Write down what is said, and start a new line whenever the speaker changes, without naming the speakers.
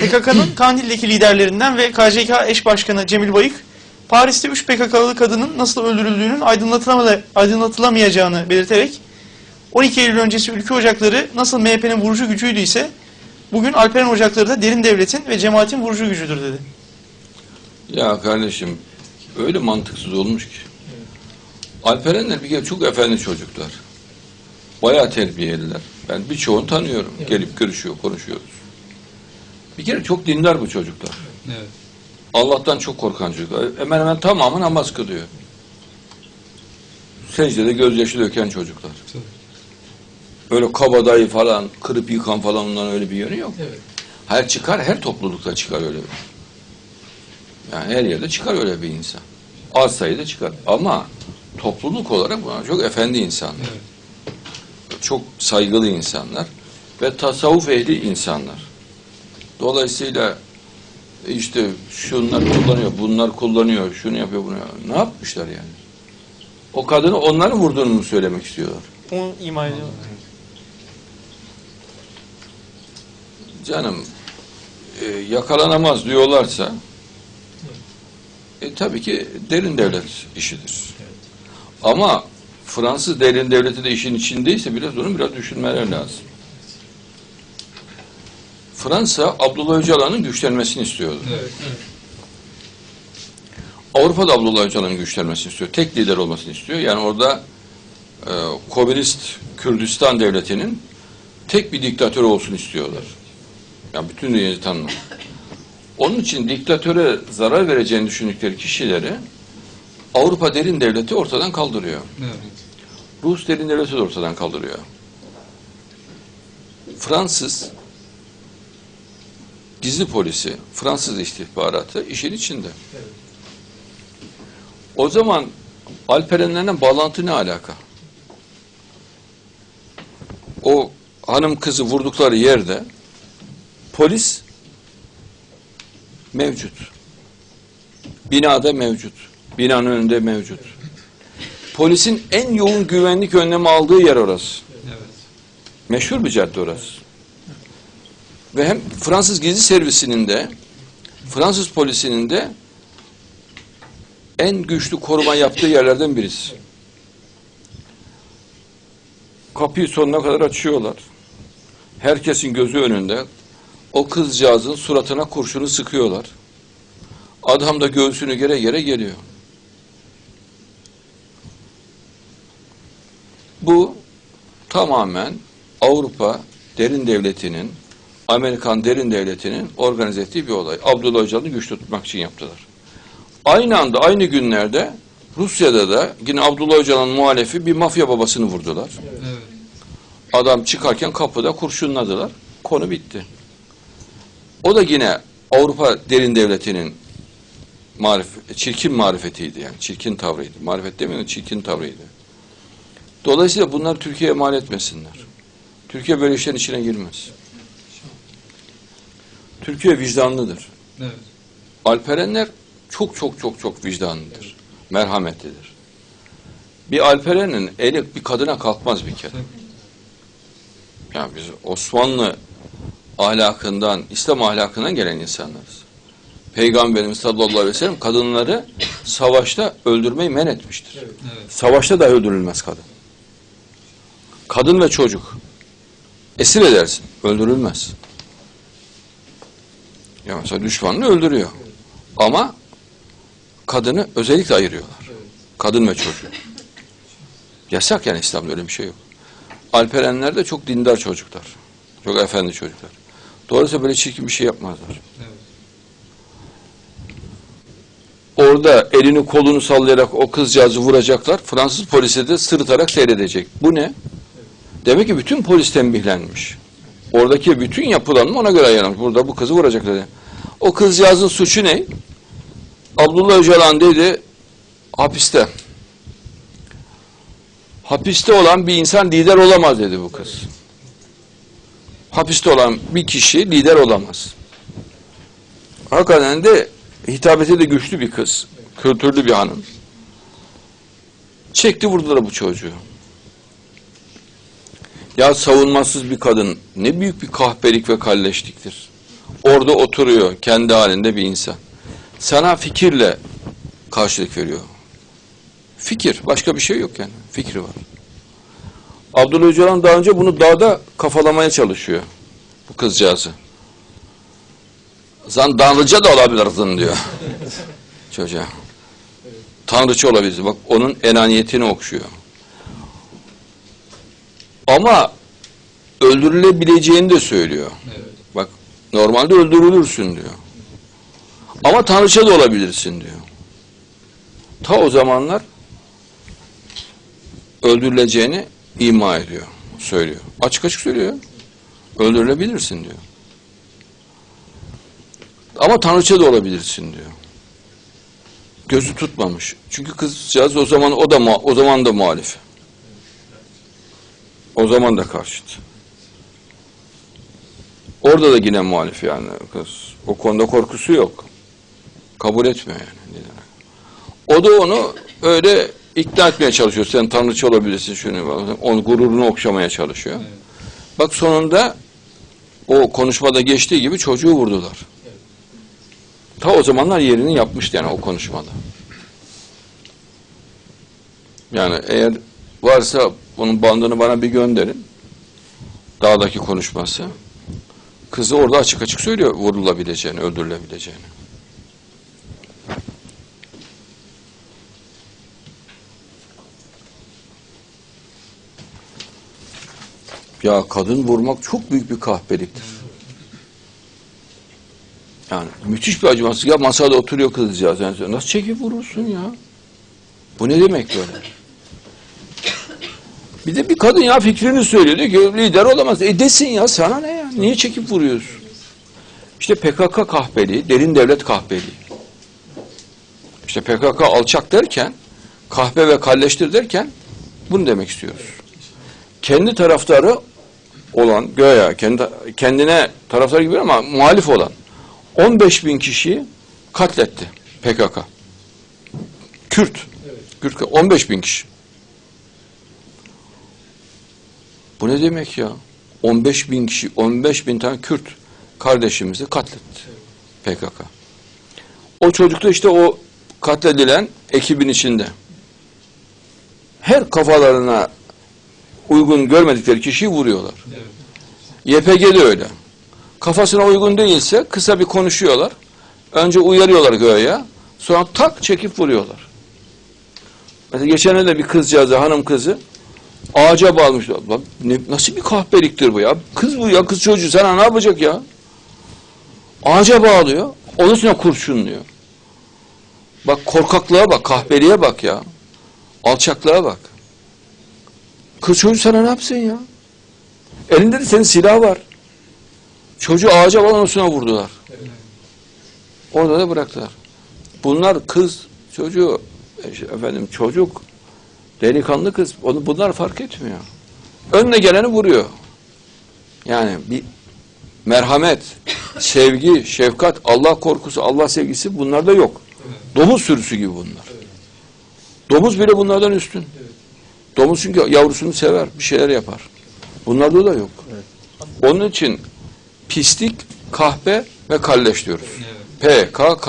PKK'nın Kandil'deki liderlerinden ve KCK eş başkanı Cemil Bayık, Paris'te 3 PKK'lı kadının nasıl öldürüldüğünün aydınlatılama- aydınlatılamayacağını belirterek 12 Eylül öncesi ülke ocakları nasıl MHP'nin vurucu gücüydü ise bugün Alperen ocakları da derin devletin ve cemaatin vurucu gücüdür dedi.
Ya kardeşim öyle mantıksız olmuş ki. Alperenler bir kere çok efendi çocuklar. Bayağı terbiyeliler. Ben birçoğunu tanıyorum. Gelip görüşüyor, konuşuyoruz. Bir kere çok dindar bu çocuklar.
Evet.
Allah'tan çok korkan çocuklar. Hemen hemen tamamı namaz kılıyor. Secdede gözyaşı döken çocuklar.
Tabii.
Öyle kabadayı falan, kırıp yıkan falan onların öyle bir yönü yok.
Evet.
Her çıkar, her toplulukta çıkar öyle. Yani her yerde çıkar öyle bir insan. Az sayıda çıkar. Ama topluluk olarak bunlar çok efendi insanlar.
Evet.
Çok saygılı insanlar ve tasavvuf ehli insanlar. Dolayısıyla işte şunlar kullanıyor, bunlar kullanıyor, şunu yapıyor, bunu yapıyor. Ne yapmışlar yani? O kadını onların vurduğunu mu söylemek istiyorlar?
Onu ima ediyor.
Canım e, yakalanamaz diyorlarsa e, tabii ki derin devlet işidir. Ama Fransız derin devleti de işin içindeyse biraz onu biraz düşünmeler lazım. Fransa Abdullah Öcalan'ın güçlenmesini istiyordu.
Evet.
Avrupa da Abdullah Öcalan'ın güçlenmesini istiyor. Tek lider olmasını istiyor. Yani orada e, komünist Kürdistan devletinin tek bir diktatör olsun istiyorlar. Yani bütün dünyayı tanımak. Onun için diktatöre zarar vereceğini düşündükleri kişileri Avrupa derin devleti ortadan kaldırıyor.
Evet.
Rus derin devleti de ortadan kaldırıyor. Fransız gizli polisi, Fransız istihbaratı işin içinde. O zaman Alperenlerle bağlantı ne alaka? O hanım kızı vurdukları yerde polis mevcut. Binada mevcut. Binanın önünde mevcut. Polisin en yoğun güvenlik önlemi aldığı yer orası.
Evet.
Meşhur bir cadde orası. Ve hem Fransız gizli servisinin de Fransız polisinin de en güçlü koruma yaptığı yerlerden birisi. Kapıyı sonuna kadar açıyorlar. Herkesin gözü önünde. O kızcağızın suratına kurşunu sıkıyorlar. Adam da göğsünü gere gere geliyor. Bu tamamen Avrupa derin devletinin, Amerikan derin devletinin organize ettiği bir olay. Abdullah Öcalan'ı güç tutmak için yaptılar. Aynı anda, aynı günlerde Rusya'da da yine Abdullah Öcalan'ın muhalefi bir mafya babasını vurdular.
Evet.
Adam çıkarken kapıda kurşunladılar. Konu bitti. O da yine Avrupa derin devletinin marif, çirkin marifetiydi yani. Çirkin tavrıydı. Marifet demiyorum, çirkin tavrıydı. Dolayısıyla bunlar Türkiye'ye mal etmesinler. Türkiye böyle işlerin içine girmez. Türkiye vicdanlıdır.
Evet.
Alperenler çok çok çok çok vicdanlıdır. Merhametlidir. Bir Alperen'in eli bir kadına kalkmaz bir kere.
Tabii.
Yani biz Osmanlı ahlakından, İslam ahlakından gelen insanlarız. Peygamberimiz sallallahu aleyhi ve sellem kadınları savaşta öldürmeyi men etmiştir.
Evet.
Savaşta da öldürülmez kadın. Kadın ve çocuk. Esir edersin, öldürülmez. Ya mesela düşmanını öldürüyor. Ama kadını özellikle ayırıyorlar. Kadın ve çocuğu. Yasak yani İslam'da öyle bir şey yok. Alperenler de çok dindar çocuklar. Çok efendi çocuklar. Dolayısıyla böyle çirkin bir şey yapmazlar. Orada elini kolunu sallayarak o kızcağızı vuracaklar. Fransız polisi de sırıtarak seyredecek. Bu ne? Demek ki bütün polis tembihlenmiş. Oradaki bütün yapılanma ona göre ayarlanmış. Burada bu kızı vuracak dedi. O kızcağızın suçu ne? Abdullah Öcalan dedi hapiste. Hapiste olan bir insan lider olamaz dedi bu kız. Hapiste olan bir kişi lider olamaz. Hakikaten de hitabeti de güçlü bir kız. Kültürlü bir hanım. Çekti vurdular bu çocuğu. Ya savunmasız bir kadın ne büyük bir kahpelik ve kalleşliktir. orada oturuyor kendi halinde bir insan. Sana fikirle karşılık veriyor. Fikir, başka bir şey yok yani. Fikri var. Abdullah Öcalan daha önce bunu dağda kafalamaya çalışıyor. Bu kızcağızı. Sen tanrıça da olabilirsin diyor. Çocuğa. Tanrıça olabilirsin. Bak onun enaniyetini okşuyor. Ama öldürülebileceğini de söylüyor. Bak normalde öldürülürsün diyor. Ama tanrıça da olabilirsin diyor. Ta o zamanlar öldürüleceğini ima ediyor, söylüyor. Açık açık söylüyor. Öldürülebilirsin diyor. Ama tanrıça da olabilirsin diyor. Gözü tutmamış. Çünkü kızcağız o zaman o da o zaman da muhalif. O zaman da karşıt. Orada da yine muhalif yani kız. O konuda korkusu yok. Kabul etmiyor yani. O da onu öyle ikna etmeye çalışıyor. Sen tanrıça olabilirsin şunu. Onun gururunu okşamaya çalışıyor. Bak sonunda o konuşmada geçtiği gibi çocuğu vurdular. Ta o zamanlar yerini yapmıştı yani o konuşmada. Yani eğer varsa onun bandını bana bir gönderin. Dağdaki konuşması. Kızı orada açık açık söylüyor vurulabileceğini, öldürülebileceğini. Ya kadın vurmak çok büyük bir kahpeliktir. Yani müthiş bir acımasız. Ya masada oturuyor kızcağız. Yani nasıl çekip vurursun ya? Bu ne demek böyle? Bir de bir kadın ya fikrini söylüyor. Diyor ki lider olamaz. E desin ya sana ne ya? Niye çekip vuruyorsun? İşte PKK kahpeliği, derin devlet kahpeliği. İşte PKK alçak derken, kahpe ve kalleştir derken bunu demek istiyoruz. Kendi taraftarı olan, göya kendi, kendine taraftar gibi ama muhalif olan 15 bin kişiyi katletti PKK. Kürt. Kürt 15 bin kişi. Bu ne demek ya? 15 bin kişi, 15 bin tane Kürt kardeşimizi katletti PKK. O çocuk da işte o katledilen ekibin içinde. Her kafalarına uygun görmedikleri kişiyi vuruyorlar. YPG de öyle. Kafasına uygun değilse kısa bir konuşuyorlar. Önce uyarıyorlar göğe. Sonra tak çekip vuruyorlar. Mesela geçen bir kızcağızı, hanım kızı ağaca bağlamışlar. Lan nasıl bir kahpeliktir bu ya? Kız bu ya, kız çocuğu sana ne yapacak ya? Ağaca bağlıyor. Onun üstüne kurşunluyor. Bak korkaklığa bak, kahpeliğe bak ya. Alçaklığa bak. Kız çocuğu sana ne yapsın ya? Elinde de senin silah var. Çocuğu ağaca bağlan üstüne vurdular. Orada da bıraktılar. Bunlar kız, çocuğu, efendim çocuk, delikanlı kız, onu bunlar fark etmiyor. Önüne geleni vuruyor. Yani bir merhamet, sevgi, şefkat, Allah korkusu, Allah sevgisi bunlarda yok. Domuz sürüsü gibi bunlar. Domuz bile bunlardan üstün. Domuz çünkü yavrusunu sever, bir şeyler yapar. Bunlarda da yok. Onun için pislik, kahpe ve kalleş diyoruz. PKK.